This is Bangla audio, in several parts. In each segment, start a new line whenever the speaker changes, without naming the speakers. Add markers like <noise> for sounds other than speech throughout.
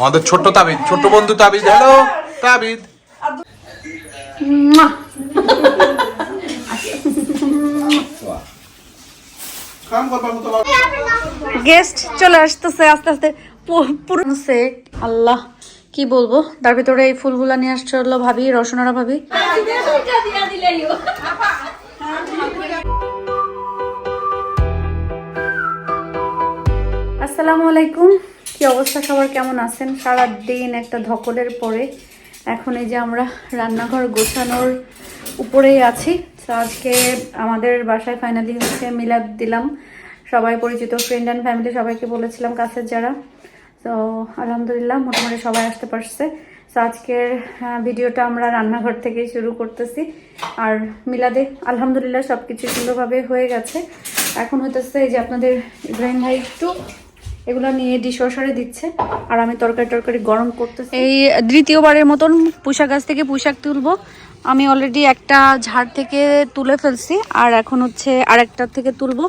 আমাদের ছোট্ট তাবিদ ছোট্ট বন্ধু তাবিদ হ্যালো তাবিদ
গেস্ট চলে আসতেছে, আস্তে আস্তে। পুরো আল্লাহ, কি বলব? তার ভিতরে এই ফুলগুলা নিয়ে আসছে হলো ভাবি, রসনারা ভাবি। আসসালামু আলাইকুম। অবস্থা? সবার কেমন আছেন? সারা দিন একটা ধকলের পরে এখন এই যে আমরা রান্নাঘর গোছানোর উপরেই আছি। তো আজকে আমাদের বাসায় ফাইনালি হচ্ছে মিলাদ দিলাম। সবাই পরিচিত ফ্রেন্ড অ্যান্ড ফ্যামিলি সবাইকে বলেছিলাম, কাছের যারা। তো আলহামদুলিল্লাহ, মোটামুটি সবাই আসতে পারছে। তো আজকের ভিডিওটা আমরা রান্নাঘর থেকেই শুরু করতেছি। আর মিলাদে আলহামদুলিল্লাহ সব কিছু সুন্দরভাবে হয়ে গেছে। এখন হইতেছে এই যে আপনাদের ইব্রাহিম ভাই একটু এগুলো নিয়ে ডিশওয়াশারে দিচ্ছে, আর আমি তরকারি টরকারি গরম করতেছি। এই দ্বিতীয়বারের মতন পুঁশাক গাছ থেকে পুঁশাক তুলবো। আমি অলরেডি একটা ঝাড় থেকে তুলে ফেলছি, আর এখন হচ্ছে আরেকটার থেকে তুলবো।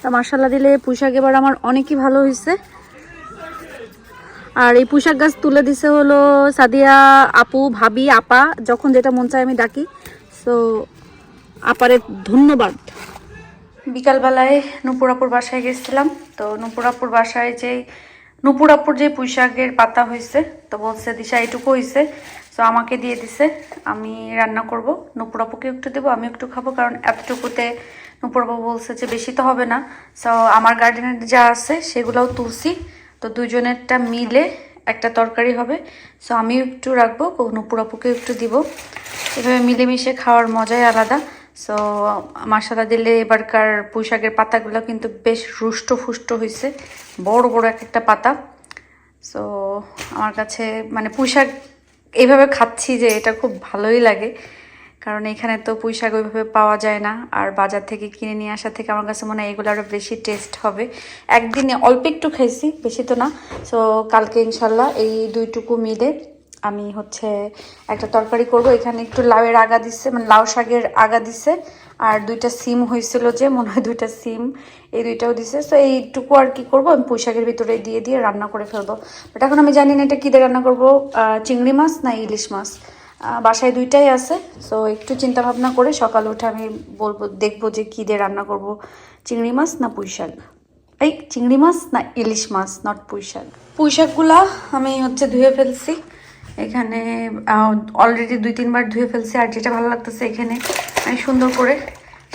তা মার্শাল্লাহ দিলে পুঁশাক এবার আমার অনেকই ভালো হয়েছে। আর এই পুঁশাক গাছ তুলে দিছে হলো সাদিয়া আপু, ভাবি, আপা, যখন যেটা মন চায় আমি ডাকি। সো আপারে ধন্যবাদ। বিকালবেলায় নুপুরাপুর বাসায় গেছিলাম। তো নুপুরাপুর বাসায় যে নুপুরাপুর যে পুঁইশাকের পাতা হয়েছে তো বলছে, দিশা, এটুকু হয়েছে তো আমাকে দিয়ে দিছে, আমি রান্না করব। নুপুরাপুকে একটু দেবো, আমি একটু খাব, কারণ এতটুকুতে নুপুরাপু বলছে যে বেশি তো হবে না। সো আমার গার্ডেনের যা আছে, সেগুলোও তুলসি তো দুজনেরটা মিলে একটা তরকারি হবে। সো আমিও একটু রাখব নুপুরাপুকে একটু দিব। এভাবে মিলেমিশে খাওয়ার মজাই আলাদা। সো মশলা দিলে এবারকার পুঁইশাকের পাতাগুলো কিন্তু বেশ রুষ্ট ফুষ্ট হয়েছে বড় বড় এক একটা পাতা। সো আমার কাছে মানে পুঁইশাক এইভাবে খাচ্ছি যে এটা খুব ভালোই লাগে। কারণ এখানে তো পুঁইশাক ওইভাবে পাওয়া যায় না। আর বাজার থেকে কিনে নিয়ে আসা থেকে আমার কাছে মনে হয় এগুলো আরও বেশি টেস্ট হবে। একদিনে অল্প একটু খাইছি, বেশি তো না। সো কালকে ইনশাল্লাহ এই দুইটুকু মিলে আমি হচ্ছে একটা তরকারি করব। এখানে একটু লাউয়ের আগা দিচ্ছে মানে লাউ শাকের আগা দিছে, আর দুইটা সিম হয়েছিল যে, মনে হয় দুইটা সিম, এই দুইটাও দিছে। তো এইটুকু আর কি করব, আমি পুঁই শাকের ভিতরে দিয়ে দিয়ে রান্না করে ফেলব। বাট এখন আমি জানি না এটা কী দিয়ে রান্না করব চিংড়ি মাছ না ইলিশ মাছ? বাসায় দুইটাই আছে সো একটু চিন্তা ভাবনা করে সকাল উঠে আমি বলব, দেখব যে কী দিয়ে রান্না করব। চিংড়ি মাছ না পুঁই শাক? এই, চিংড়ি মাছ না ইলিশ মাছ নট পুঁই শাক? পুঁই শাকগুলা আমি হচ্ছে ধুয়ে ফেলছি। এখানে অলরেডি দুই, তিনবার ধুয়ে ফেলছি, আর যেটা ভালো লাগতেছে এখানে, আমি সুন্দর করে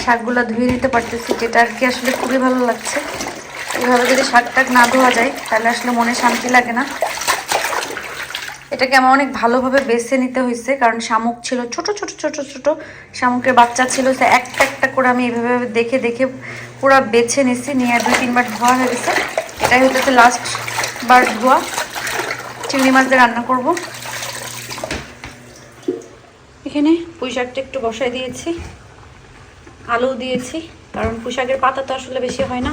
শাকগুলা ধুয়ে নিতে পারতেছি, যেটা আর কি আসলে খুবই ভালো লাগছে। এইভাবে যদি শাক টাক না ধোয়া যায়, তাহলে আসলে মনে শান্তি লাগে না। এটাকে আমার অনেক ভালোভাবে বেছে নিতে হয়েছে, কারণ শামুক ছিল ছোট ছোট ছোট ছোট শামুকের বাচ্চা ছিল, সে একটা একটা করে আমি এইভাবে দেখে দেখে পুরো বেছে নিছি, নিয়ে দুই, তিনবার ধোয়া হয়ে গেছে। এটাই হচ্ছে লাস্ট বার ধোয়া। চিংড়ি মাছ দিয়ে রান্না করব। এখানে পুঁই শাকটা একটু বসাই দিয়েছি। আলু দিয়েছি, কারণ পুঁই শাকের পাতা তো আসলে বেশি হয় না।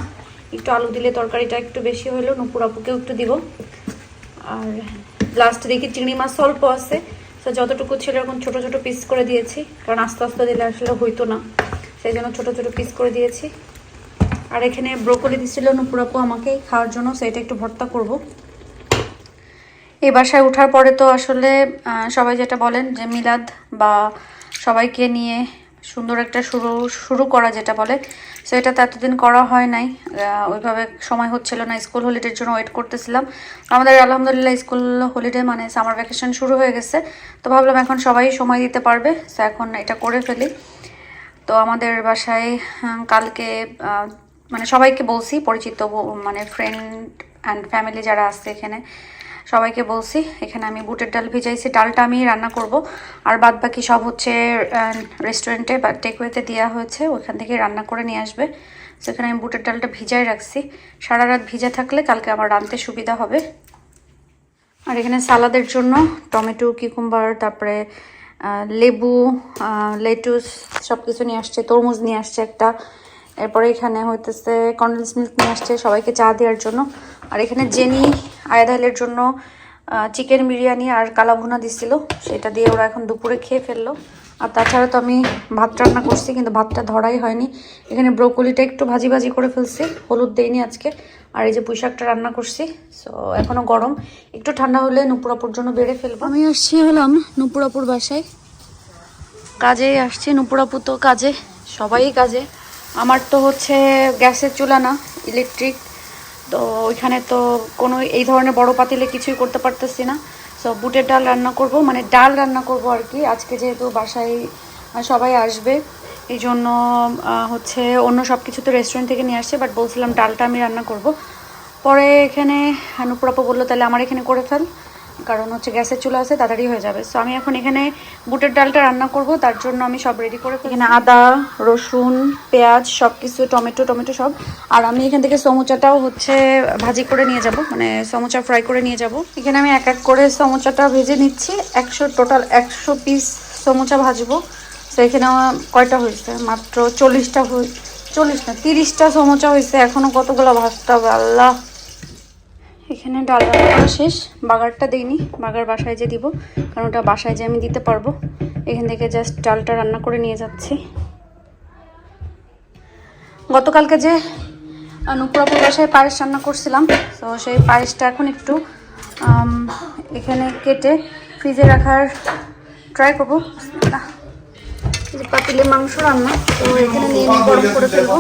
একটু আলু দিলে তরকারিটা একটু বেশি হলেও নুপুর আপুকেও একটু দিব। আর লাস্ট দেখি চিংড়ি মাছ অল্প আছে, তো যতটুকু ছিল এখন ছোট ছোট পিস করে দিয়েছি, কারণ আস্তে আস্তে দিলে আসলে হইতো না। সেই জন্য ছোটো ছোটো পিস করে দিয়েছি। আর এখানে ব্রোকলি দিচ্ছিল নুপুরাপু আমাকে খাওয়ার জন্য সেটা একটু ভর্তা করব। এই বাসায় ওঠার পরে তো আসলে সবাই যেটা বলেন যে মিলাদ বা সবাইকে নিয়ে সুন্দর একটা শুরু শুরু করা যেটা বলে সো এটা তো এতদিন করা হয় নাই। ওইভাবে সময় হচ্ছিল না, স্কুল হলিডের জন্য ওয়েট করতেছিলাম। আমাদের আলহামদুলিল্লাহ স্কুল হলিডে মানে সামার ভ্যাকেশন শুরু হয়ে গেছে, তো ভাবলাম এখন সবাই সময় দিতে পারবে সো এখন এটা করে ফেলি। তো আমাদের বাসায় কালকে মানে সবাইকে বলছি, পরিচিত মানে ফ্রেন্ড অ্যান্ড ফ্যামিলি যারা আছে এখানে সবাইকে বলছি, এখানে আমি বুটের ডাল ভিজাইছি, ডালটা আমি রান্না করব। আর বাদ বাকি সব হচ্ছে রেস্টুরেন্টে বা টেকওয়েতে দেওয়া হয়েছে, ওখান থেকে রান্না করে নিয়ে আসবে। সেখানে আমি বুটের ডালটা ভিজাই রাখছি। সারা রাত ভিজা থাকলে কালকে আমার রাঁধতে সুবিধা হবে। আর এখানে সালাদের জন্য টমেটো কিকুম্বার তারপরে লেবু লেটুস সব কিছু নিয়ে আসছে, তরমুজ নিয়ে আসছে একটা। এরপরে এখানে হইতেছে কন্ডেন্স মিল্ক নিয়ে আসছে সবাইকে চা দেওয়ার জন্য। আর এখানে জেনি আয়াদাইলের জন্য চিকেন বিরিয়ানি আর কালাভুনা দিছিল। সেটা দিয়ে ওরা এখন দুপুরে খেয়ে ফেলল। আর তাছাড়া তো আমি ভাত রান্না করছি কিন্তু ভাতটা ধরাই হয়নি। এখানে ব্রোকলিটা একটু ভাজি ভাজি করে ফেলছি হলুদ দেইনি আজকে। আর এই যে পুঁইশাকটা রান্না করছি সো এখনও গরম। একটু ঠান্ডা হলে নুপুরাপুর জন্য বেড়ে ফেলব। আমি আসছি হলাম নুপুরাপুর বাসায়। কাজেই আসছি নুপুরাপুর তো কাজে সবাই কাজে। আমার তো হচ্ছে গ্যাসের চুলা না ইলেকট্রিক তো ওইখানে তো কোনো এই ধরনের বড় পাতিলে কিছুই করতে পারতেছি না। সো বুটের ডাল রান্না করব মানে ডাল রান্না করব আর কি। আজকে যেহেতু বাসায় সবাই আসবে এই জন্য হচ্ছে অন্য সব কিছু তো রেস্টুরেন্ট থেকে নিয়ে আসছে বাট বলছিলাম ডালটা আমি রান্না করব। পরে এখানে নুপুরাপা বলল, তাহলে আমার এখানে করে ফেল। কারণ হচ্ছে গ্যাসের চুলা আছে, তাড়াতাড়ি হয়ে যাবে। সো আমি এখন এখানে বুটের ডালটা রান্না করব, তার জন্য আমি সব রেডি করে এখানে আদা, রসুন, পেঁয়াজ সব কিছু টমেটো টমেটো সব। আর আমি এখান থেকে সমুচাটাও হচ্ছে ভাজি করে নিয়ে যাব মানে সমুচা ফ্রাই করে নিয়ে যাব। এখানে আমি এক এক করে সমুচাটা ভেজে নিচ্ছি, একশো টোটাল একশো পিস সমুচা ভাজবো। তো এখানে কয়টা হয়েছে? মাত্র চল্লিশটা চল্লিশ না, তিরিশটা সমুচা হয়েছে এখনও কতগুলো ভাজতে হবে? আল্লাহ! এখানে ডাল রান্না শেষ। বাগারটা দিইনি, বাগার বাসায় যে দিব, কারণ ওটা বাসায় যে আমি দিতে পারব। এখান থেকে জাস্ট ডালটা রান্না করে নিয়ে যাচ্ছি। গতকালকে যে নুপুরাপুর বাসায় পায়েস রান্না করছিলাম, তো সেই পায়েসটা এখন একটু এখানে কেটে ফ্রিজে রাখার ট্রাই করব। পাতিলে মাংস রান্না, তো এখানে নিয়ে গরম করে ফেলব।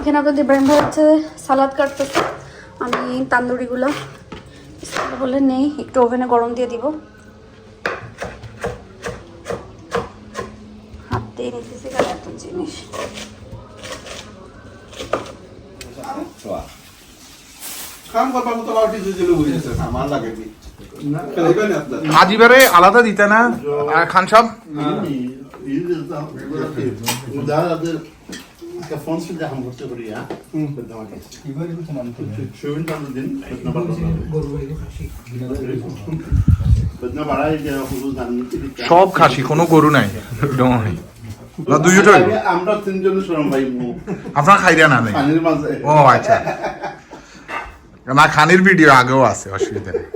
এখানে আপনাদের ইব্রাহিম ভাই হচ্ছে সালাদ কাটতেছে? আমি তান্দুরিগুলো বলে নেই একটু ওভেনে গরম দিয়ে দিব। হাত দিয়ে নিতেছি এত জিনিস।
আজিবারে আলাদা দিতে না? খান সাহেব সব খাসি কোনো গরু নাই। না
আমরা তিনজন শরম ভাই
আপনার খাইরা না নেই। ও আচ্ছা। না খানির ভিডিও আগেও আছে অসুবিধা নেই।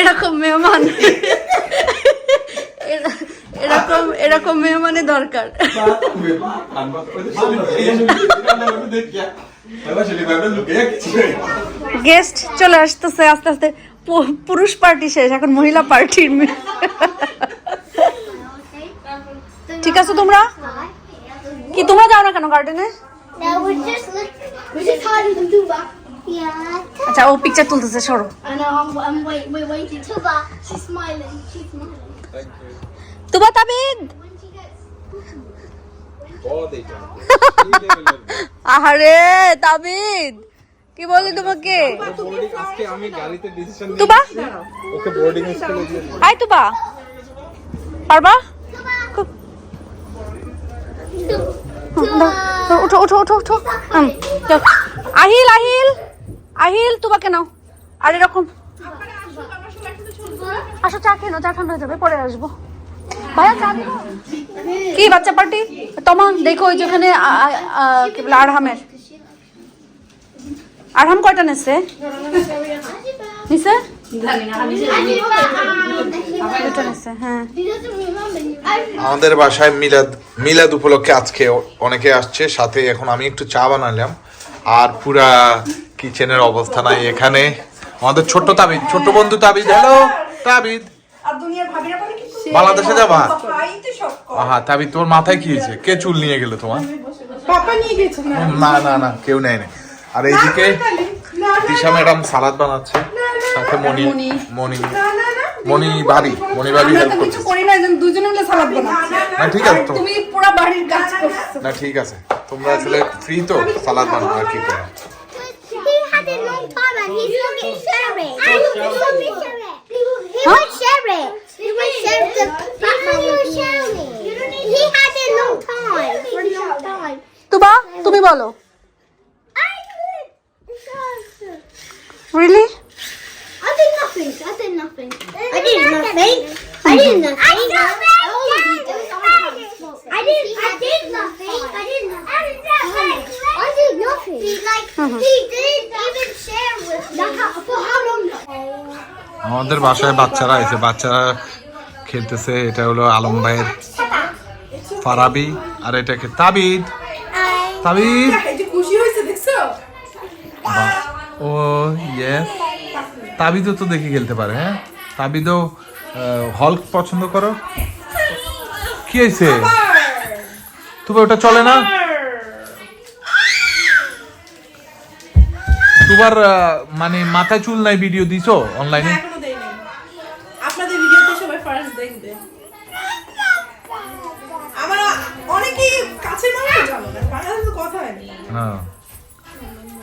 এরকম মেহমান। এরা- এরকম এরকম মেহমানের দরকার। গেস্ট চলে আসতেছে, আস্তে আস্তে। পুরুষ পার্টি শেষ, এখন মহিলা পার্টির ঠিক আছে তোমরা? কি, তোমরা যাও না কেন গার্ডেনে. আচ্ছা ও পিকচার তুলতেছে, সরো। তুবা তাবিদ. আহারে তাবিদ কি বলি তোমাকে? তুবা? আই তুবা। পারবা? উঠো উঠো উঠো উঠো। আহিল আহিল। আহিল তুবাকে নাও। আর এরকম। আসো চা খেয়ে নাও, চা ঠান্ডা হয়ে যাবে পরে আসব? কি বাচ্চা পার্টি? তোমা, দেখো ওই যেখানে আরহামের। আরহাম কয়টা নেছে? নিছে? হ্যাঁ.
আমাদের বাসায় মিলাদ মিলাদ উপলক্ষে আজকে অনেকে আসছে, সাথে এখন আমি একটু চা বানালাম। আর পুরা কিচেনের অবস্থা নাই এখানে। আমাদের ছোট্ট তাবিদ ছোট্ট বন্ধু তাবিদ হ্যালো তাবিদ বাংলাদেশে যাবা আহা তাবিদ তোমার মাথায় কি হয়েছে কে চুল নিয়ে গেল তোমার
পাপা নিয়ে গেছে না
না না কেউ নেয় না আর এইদিকে দিশা ম্যাডাম সালাদ বানাচ্ছে সাথে মনি মনি মনি ভাবি মনি ভাবি হেল্প করছে
করি না দুজনে মিলে সালাদ বানাচ্ছি
না ঠিক আছে তো
তুমি পুরো বাড়ির কাজ করছ
না ঠিক আছে তোমরা আসলে ফ্রি তো সালাদ বানাবো আর কি করো
He had a long time and he's looking sharing. I looking sharing. He would share it. He would share the Batman with sharing. He had a long time. For a long time.
তুবা তুমি বলো
I did.
Really
I did nothing. I did nothing. I did nothing.
আমাদের বাসায় বাচ্চারা আছে বাচ্চারা খেলতেছে, এটা হলো আলম ভাইয়ের ফারাবি, আর এটাকে তাবিদ? তাবিদ? ও ইয়েস তাবিদও তো দেখে খেলতে পারে হ্যাঁ? তাবিদও হল্ক পছন্দ করো? কি হয়েছে? তুমি ওটা চলে না? তোমার মানে মাথায় চুল নাই ভিডিও দিছো অনলাইনে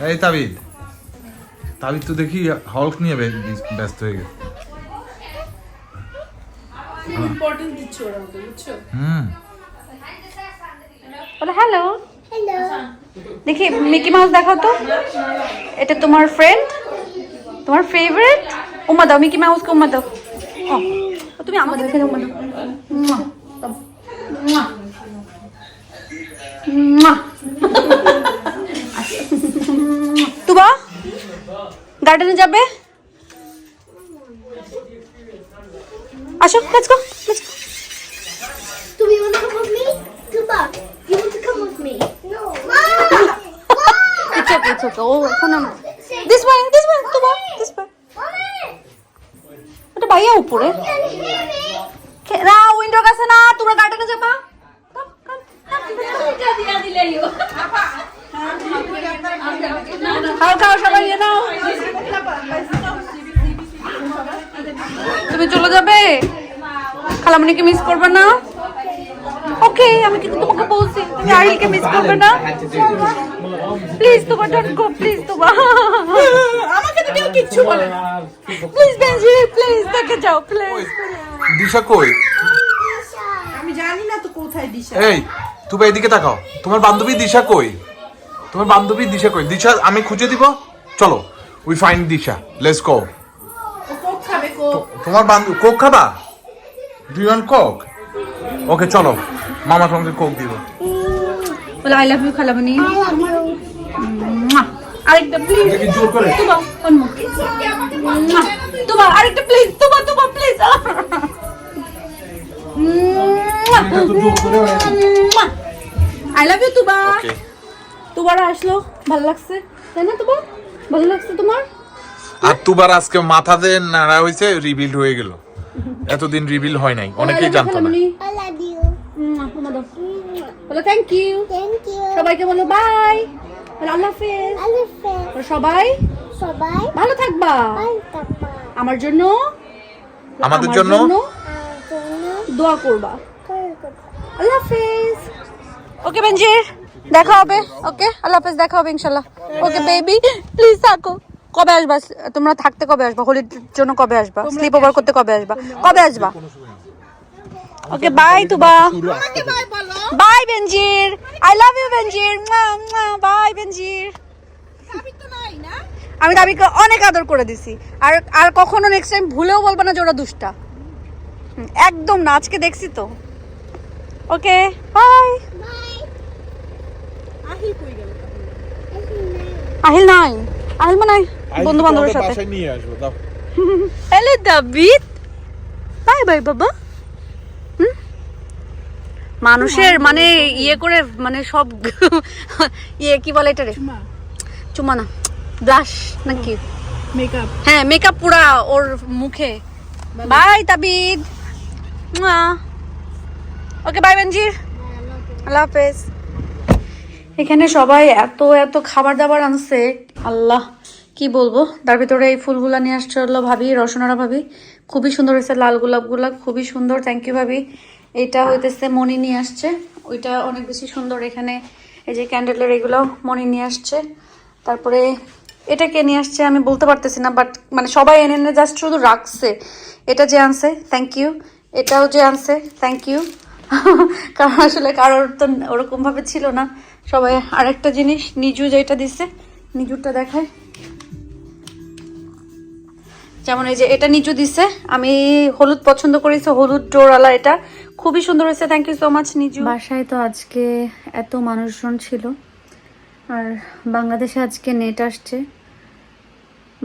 এই তাবিদ। তাবিদ তো দেখি হল্ক নিয়ে ব্যস্ত হয়ে গেছে।
হ্যালো দেখি মিকি মাউস দেখাও তো। এটা তোমার ফ্রেন্ড তোমার ফেভারিট উমা দাও মিকি মাউসকে উমা দাও। তুমি আমাদের এখানে উমা দাও মুয়া, দাও। মুয়া। মুয়া। তুবা গার্ডেনে যাবে আসো লেটস গো খালামণিকে মিস করবে না? ওকে আমি কিন্তু তোমাকে বলছি তুমি মিস করবে না? প্লিজ গো প্লিজ
আমাকে তো কেউ কিচ্ছু বলে না।
প্লিজ বেঞ্জি প্লিজ দেখে যাও প্লিজ
দিশা কই?
আমি জানি না তো কোথায় দিশা।
এই তুমি এদিকে তাকাও। তোমার বান্ধবী দিশা কই? তোমার বান্ধবী দিশা কই? দিশা আমি খুঁজে দিব? চলো we find Disha let's
go coke খাবে কোক।
তোমার বান্ধবী কোক খাবা? ডু ইউ কোক ওকে চলো। মামা তোমাকে কোক দিব।
বলে আই লাভ ইউ খালামণি।
I love you.
আরেকটা প্লিজ
জোর করে।
তুবা অন্য তুবা আরেকটা please Tuba Tuba please I love you Tuba.
Okay
তুবার আসলো। ভালো লাগছে? তাই না তুবা? ভালো লাগছে তোমার?
আর তুবার আজকে মাথাতে নাড়া হয়েছে রিবিল হয়ে গেল। এতদিন রিবিল হয় নাই। অনেকেই জানতো না.
বলো থ্যাংক ইউ সবাইকে বলো বাই আল্লাহ হাফেজ। সবাই।
সবাই
ভালো থাকবা। আমার জন্য
আমাদের জন্য
দোয়া করবা। আল্লাহ হাফেজ। ওকে বেঞ্জির দেখা হবে। ওকে আল্লাহ হাফেজ দেখা হবে ইনশাল্লাহ। ওকে বেবি প্লিজ থাকো। কবে আসবা? তোমরা থাকতে কবে আসবা? হোলির জন্য কবে আসবা? স্লিপ ওভার করতে কবে আসবা? কবে আসবা? Okay bye Tuba bye Benzir I love you Benzir bye Benzir আমি দাবিকে অনেক আদর করে দিছি। আর আর কখনো নেক্সট টাইম ভুলেও বলব না যে ওরা দুষ্টা। একদম না আজকে দেখছি তো। ওকে বাই আহিল নাই। আহিল মানে বন্ধু বান্ধবের সাথে
নিয়ে আসব দাও
হ্যালো দাবিদ বাই বাই বাবা হুম? মানুষের মানে ইয়ে করে মানে সব <laughs> ইয়ে কি বলে এটা রে চুমা না ব্লাশ নাকি?
মেকআপ
হ্যাঁ মেকআপ পুরা ওর মুখে। বাই তাবিদ। ওকে বাই বেনজির আল্লাহ হাফেজ। এখানে সবাই এত এত খাবার দাবার আনছে। আল্লাহ। কি বলব? তার ভিতরে এই ফুলগুলা নিয়ে আসছে হলো ভাবি, রসনারা ভাবি। খুবই সুন্দর হয়েছে, লাল গোলাপগুলা, খুবই সুন্দর থ্যাংক ইউ ভাবি। এটা হইতেছে মণি নিয়ে আসছে। ওইটা অনেক বেশি সুন্দর এখানে। এই যে ক্যান্ডেলের এগুলো মণি নিয়ে আসছে। তারপরে এটা কে নিয়ে আসছে আমি বলতে পারতেছি না বাট মানে সবাই এনে এনে জাস্ট শুধু রাখছে। এটা যে আনছে থ্যাংক ইউ এটাও যে আনছে থ্যাংক ইউ কারণ আসলে কারোর তো ওরকম ভাবে ছিল না। সবাই আরেকটা জিনিস, নিজু যেটা দিছে, নিজুরটা দেখায়। যেমন এই যে এটা নিচু দিছে, আমি হলুদ পছন্দ করেছি হলুদ ডোরওয়ালা এটা। খুবই সুন্দর হয়েছে thank you so much Niju বাসায় তো আজকে এত মানুষজন ছিল, আর বাংলাদেশে আজকে নেট আসছে।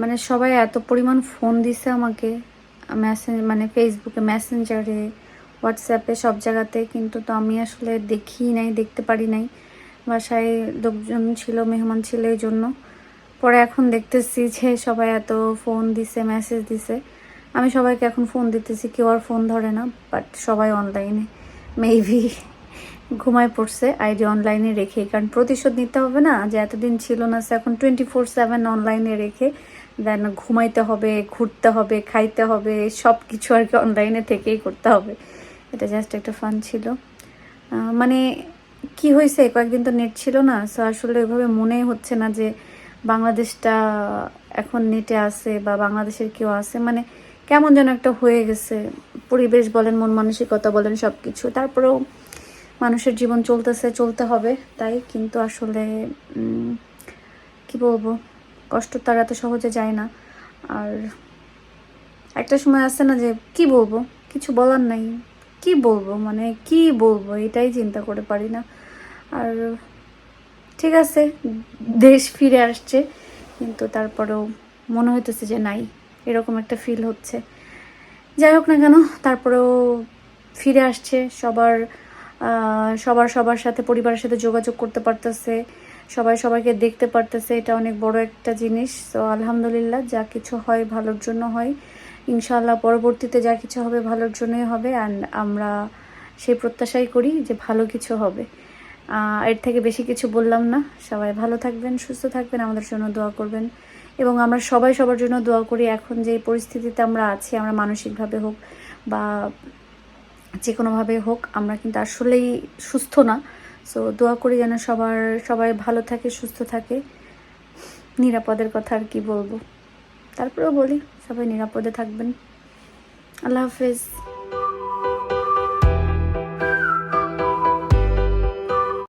মানে সবাই এত পরিমাণ ফোন দিছে আমাকে মেসেঞ্জ মানে ফেসবুকে মেসেঞ্জারে হোয়াটসঅ্যাপে সব জায়গাতে। কিন্তু তো আমি আসলে দেখি নাই, দেখতে পারি নাই। বাসায় লোকজন ছিল, মেহমান ছিল, এই জন্য। পরে এখন দেখতেছি যে সবাই এত ফোন দিছে মেসেজ দিছে। আমি সবাইকে এখন ফোন দিতেছি, কেউ আর ফোন ধরে না বাট সবাই অনলাইনে মেবি ঘুমায় পড়ছে আইডি অনলাইনে রেখে, কারণ প্রতিশোধ নিতে হবে না, যে এতদিন ছিল না এখন টোয়েন্টি ফোর সেভেন অনলাইনে রেখে দেন ঘুমাইতে হবে, ঘুরতে হবে, খাইতে হবে সব কিছু আর কি অনলাইনে থেকেই করতে হবে। এটা জাস্ট একটা ফান ছিল। মানে কি হয়েছে, কয়েকদিন তো নেট ছিল না সো আসলে ওইভাবে মনেই হচ্ছে না যে বাংলাদেশটা এখন নেটে আছে বা বাংলাদেশের কেউ আছে মানে কেমন যেন একটা হয়ে গেছে। পরিবেশ বলেন, মন মানসিকতা বলেন সব কিছু তারপরেও মানুষের জীবন চলতেছে, চলতে হবে তাই। কিন্তু আসলে কি বলব, কষ্ট তার এত সহজে যায় না। আর একটা সময় আছে না যে, কি বলব, কিছু বলার নাই। কি বলব মানে কি বলব, এটাই চিন্তা করে পারি না। আর ঠিক আছে, দেশ ফিরে আসছে, কিন্তু তারপরেও মনে হইতেছে যে নাই, এরকম একটা ফিল হচ্ছে। যাই হোক না কেন, তারপরেও ফিরে আসছে, সবার সবার সবার সাথে, পরিবারের সাথে যোগাযোগ করতে পারতেছে, সবাই সবাইকে দেখতে পারতেছে, এটা অনেক বড় একটা জিনিস। তো আলহামদুলিল্লাহ, যা কিছু হয় ভালোর জন্য হয়। ইনশাআল্লাহ পরবর্তীতে যা কিছু হবে ভালোর জন্যই হবে অ্যান্ড আমরা সেই প্রত্যাশাই করি যে ভালো কিছু হবে। এর থেকে বেশি কিছু বললাম না। সবাই ভালো থাকবেন, সুস্থ থাকবেন, আমাদের জন্য দোয়া করবেন। এবং আমরা সবাই সবার জন্য দোয়া করি, এখন যে পরিস্থিতিতে আমরা আছি, আমরা মানসিকভাবে হোক বা যে কোনোভাবে হোক, আমরা কিন্তু আসলেই সুস্থ না। সো দোয়া করি যেন সবার, সবাই ভালো থাকে, সুস্থ থাকে। নিরাপদের কথা আর কি বলব। তারপরেও বলি, সবাই নিরাপদে থাকবেন। আল্লাহ হাফেজ।